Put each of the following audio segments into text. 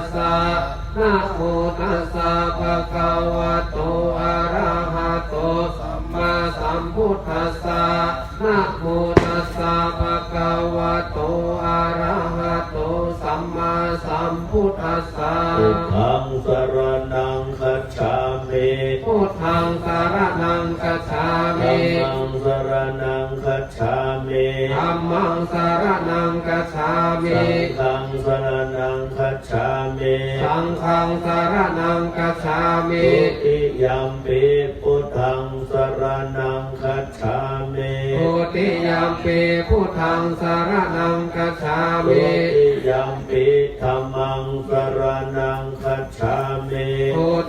สสะนะโมตัสสะภะคะวะโตอะระหะโตสัมมาสัมพุทธัสสะนะโมตัสสะภะคะวะโตอะระหะโตสัมมาสัมพุทธัสสะพุทธังสรณังคัจฉามิพุทธังสารนังกัจฉาธัมิมมังสรณัง คัจฉามิธัมมังสารนังกัจฉามิสังฆังสรณังคัจฉามิสังฆังสารนังกัจฉามิทุติยัมปิพุทธังสรณังคัจฉามิโอติยามปีพุทธังสารนังกัจฉาทุมิติยัมปิธัมมังสรณังคัจฉามิโอ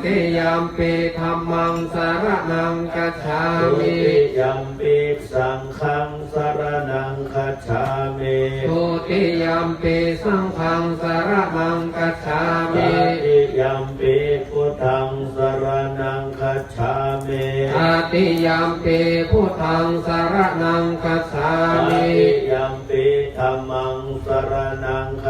ติยามปีธรรมังสารนังกัจฉาทุมิติยัมปิสังฆังสรณังคัจฉามิโอติยามปีสังฆังสารนังกัจฉาตมิติยัมปิพุทธังสรณังคัจฉามิอาติยามปีพุทธังสารนังกัจฉาตมิติยัมปิธัมมังสร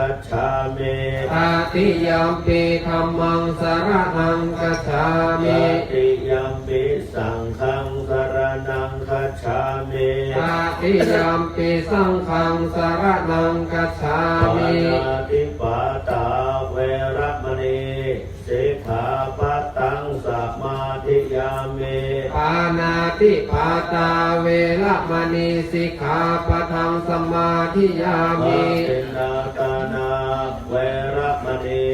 ณังคัจฉามิอาติยามปีธรรมังสารนังกัจฉาตมิติยัมปิสังฆังสรณังคัจฉามิอาติยามปีสังฆังสารนังกัจฉาปามิ ติปาตาเวละมณีสิกขาปะทังสมาธิยาปามิตินาตานาเวระมณี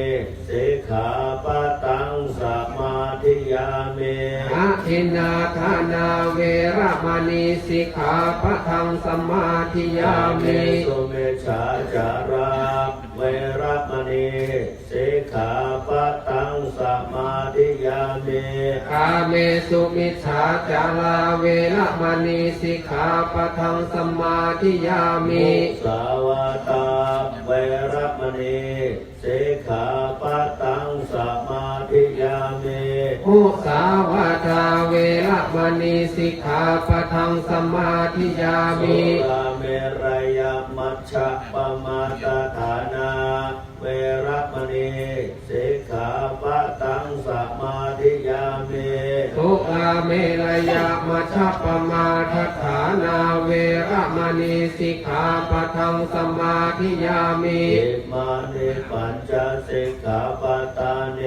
สิกขาปัตตังสมาธิยามิอะทินนาทานาเวระมณีสิกขาปะทังสมาธิยามิสุเมชาจาราเวระมณีสิกขาปัต กาเมสุมิชฌาจาราเวละมณีสิกขาปะทังสมาธิยามิสาวาตาเวระมณีสิกขาปัตตังสมาธิยามิอุสาวาทาเวละมณีสิกขาปะทังสมาธิยาสุมิรา เมรยามัชปปมาทัฏฐานาเวรมณีสิกขาปะทังสมาธิยามิอิมานิปัญจสิกขาปตาเน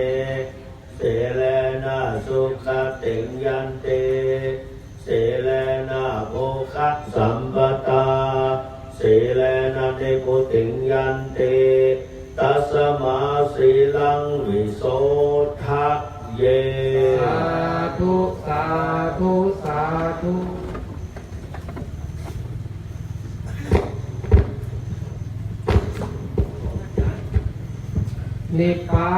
เสเลนะสุขติงยันเตเสเลนะโภคะสัมปตาเสเลนะเนโพติงยันเตตัสมาสีลังวิโสทะเย ธุนิพพา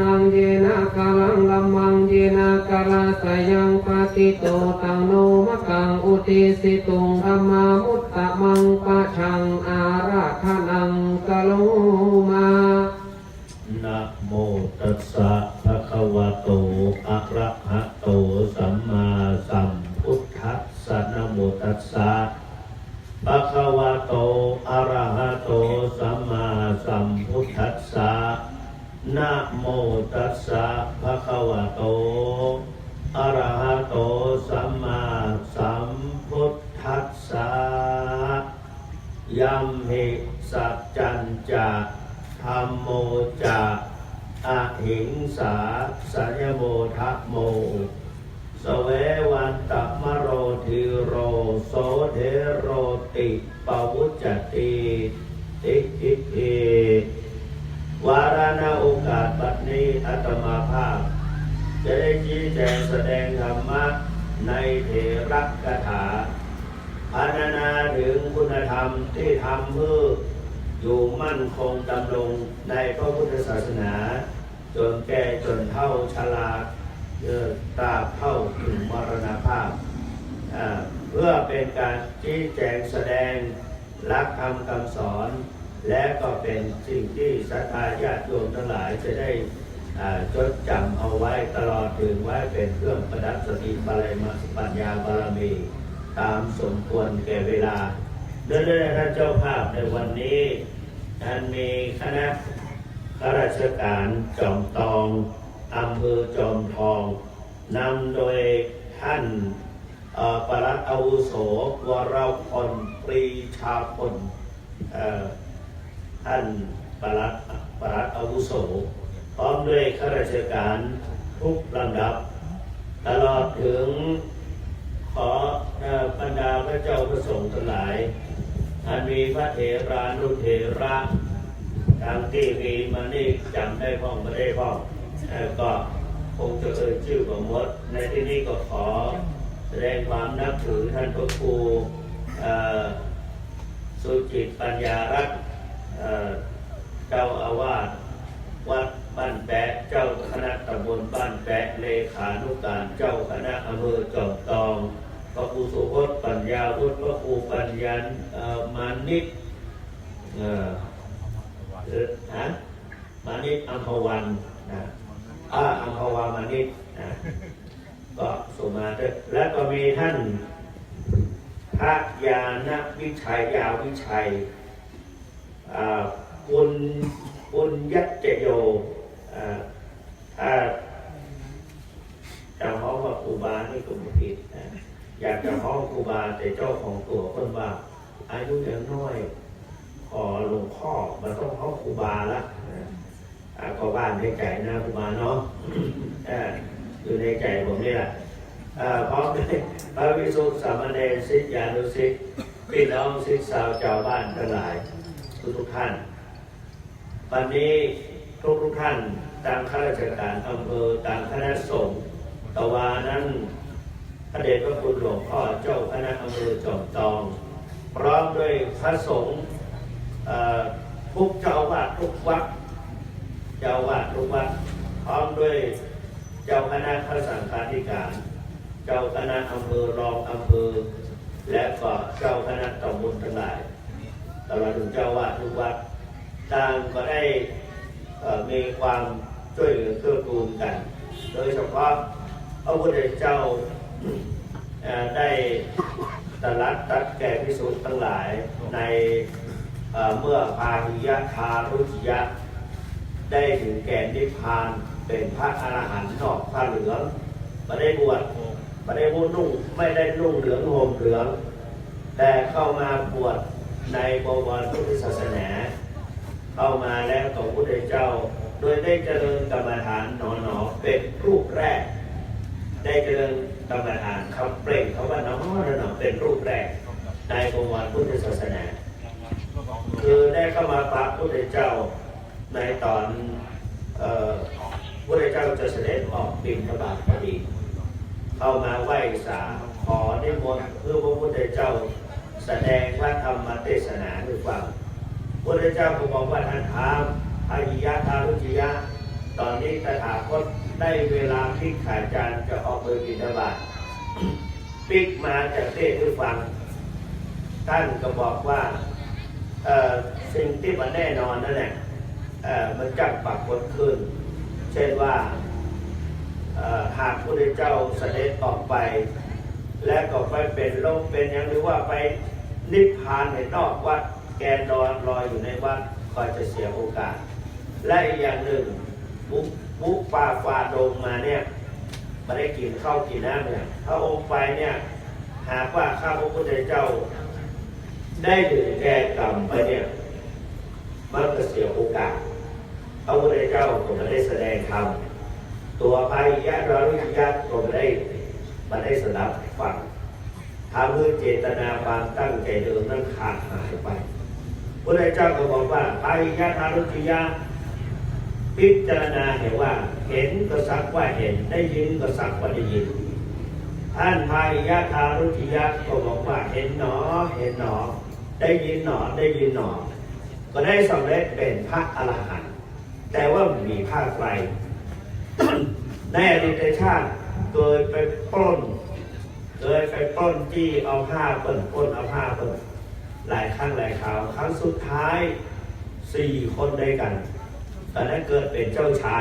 นังเยนะกาลังลัมมังเยนะกาลาสยังปฏิโตตังโนมะกังอุติสิตุงธรรมามุตตะมังปะชังอาราธนังกะโลมานะโมตัสสะภะคะวะโตอะระหะโตสัมมาสัม โมตัสสะภะคะวะโต อะระหะโต สัมมาสัมพุทธัสสะนะโมตัสสะภะคะวะโต เทโรติปวุจติติอิทิวาราณโอกาสบัดนี้อาตมาภาพ จะได้ชี้แจงแสดงธรรมะในเถระกถาพรรณนาถึงคุณธรรมที่ทำเพื่ออยู่มั่นคงดำรงในพระพุทธศาสนา จนแก่จนเท่าชราเออตาเท่าถึงมรณภาพอ่า เพื่อเป็นการชี้แจงแสดงหลักธรรมคำสอน และก็เป็นสิ่งที่ศรัทธาญาติโยมทั้งหลายจะได้จดจำเอาไว้ตลอดถึงไว้เป็นเครื่องประดับสติบารมีปัญญาบารมี ตามสมควรแก่เวลาเนื่อท่านเจ้าภาพในวันนี้ท่านมีคณะข้าราชการจอมตองอำเภอจอมทองนำโดยท่าน ปลัดอาวุโสวรพลปรีชาพลเอ่อท่านปลัดปลัดอาวุโสพร้อมด้วยข้าราชการทุกลำดับ ตลอดถึงขอบรรดาพระเจ้าพระสงฆ์ทั้งหลายอันมีพระเถรานุเถระทางที่มีมานี่จำได้พ้องไม่ได้พ้องก็คงจะเอ่ยชื่อของมดในที่นี้ก็ขอ แสดงความนับถือท่านพระครูสุจิตปัญญารัตน์เจ้าอาวาสวัดบ้านแปะเจ้าคณะตำบลบ้านแปะเลขานุการเจ้าคณะอำเภอจอมทองพระครูสุพจน์ปัญญาวุฒิพระครูปัญญาเอมานิตเอ่อฮะมานิตอัมพวันนะอ่าอัมพวามานิตนะ ก็ส่งมาด้แล้วก็มีท่าน พระยาณวิชัยยาวิชัยอ่าคุณคุณยัตเจโยอ่าถ้าจะฮ้องว่าครูบานี่ก็ไม่ผิดนะอยากจะฮ้องครูบาแต่เจ้าของตัวคนว่าอายุยังน้อยขอหลวงพ่อมันต้องฮ้องครูบาละนะอ่าก็บ้านในใจนะครูบาเนาะ อยู่ในใจผมนี่แหละพร้อมด้วยพระวิสุทธิสามเณรศิษยานุศิษย์พี่น้องศิษย์สาวชาวบ้านทั้งหลายทุกทุกท่าน วันนี้ทุกทุกท่านตามข้าราชการอำเภอตามคณะสงฆ์ตะวานั้นพระเดชพระคุณหลวงพ่อเจ้าคณะอำเภอจอมตอง พร้อมด้วยพระสงฆ์ทุกเจ้าวาสทุกวัดเจ้าวาสทุกวัดพร้อมด้วย เจ้าคณะพระสังฆาธิการ เจ้าคณะอำเภอรองอำเภอ และก็เจ้าคณะตำบลทั้งหลายตลอดถึงเจ้าวาดทุกวัดต่างก็ได้มีความช่วยเหลือเกื้อกูลกัน โดยเฉพาะพระพุทธเจ้าได้ตรัสตัดแก่พิสุทธ์ทั้งหลายในเอ่อเมื่อพาหิยะทารุจิยะ ได้ถึงแก่นิพพาน เป็นพระอรหันต์นอกผ้าเหลืองมาได้บวชมาได้บุนุ่งไม่ได้นุ่งเหลืองห่มเหลือง แต่เข้ามาบวชในบวรพุทธศาสนา เข้ามาแล้วขอพระพุทธเจ้า โดยได้เจริญกรรมฐานหนอหนอเป็นรูปแรก ได้เจริญกรรมฐานเขาเปล่งเขาว่าหนอหนอหนอเป็นรูปแรก ในบวรพุทธศาสนาคือได้เข้ามาพระพุทธเจ้าในตอนเอ่อ พระพุทธเจ้าจะเสด็จออกบิณฑบาตพอดี เข้ามาไหว้สาขอนิมนต์เพื่อพระพุทธเจ้าแสดงพระธรรมเทศนาให้ฟังพระพุทธเจ้าก็บอกว่าท่านถามอายิยะทารุจิยะ ตอนนี้ตถาคตได้เวลาพลิกขาจานจะออกไปบิณฑบาตพลิกมาจากเทศให้ฟัง ท่านก็บอกว่าสิ่งที่มันแน่นอนนั่นแหละมันจักปรากฏขึ้น เช่นว่าหากพระพุทธเจ้าเสด็จออกไป และก็ไปเป็นโลกเป็นอย่างหรือว่าไปนิพพานในนอกวัดแกนดอนลอยอยู่ในวัดก็จะเสียโอกาส และอีกอย่างหนึ่งบุกบุกป่าฝ่าดงมาเนี่ยไม่ได้กินข้าวกินน้ำเนี่ยถ้าองค์ไปเนี่ยหากว่าข้าพระพุทธเจ้า ได้ถึงแก่กรรมไปเนี่ยมันก็เสียโอกาส พระพุทธเจ้าก็ไม่ได้แสดงธรรมตัวพายิยะรารุยิยะก็ไม่ได้มาได้สนับฟังทำให้เจตนาความตั้งใจเดิมนั้นขาดหายไปพระเจ้าก็บอกว่าพายิยะรารุยิยะพิจารณาเห็นว่าเห็นก็สักว่าเห็นได้ยินก็สักว่าได้ยินท่านพายยะทารุจิยะก็บอกว่าเห็นหนอเห็นหนอ ได้ยินหนอได้ยินหนอ ก็ได้สำเร็จเป็นพระอรหันต์ แต่ว่ามีภาคไกลในอดีตชาติเคยไปปล้นเคยไปปล้นจี้เอาผ้าเปิดปล้นเอาผ้าเปิดหลายครั้งหลายคราวครั้งสุดท้ายสี่คนด้วยกันตอนนั้นเกิดเป็นเจ้าชาย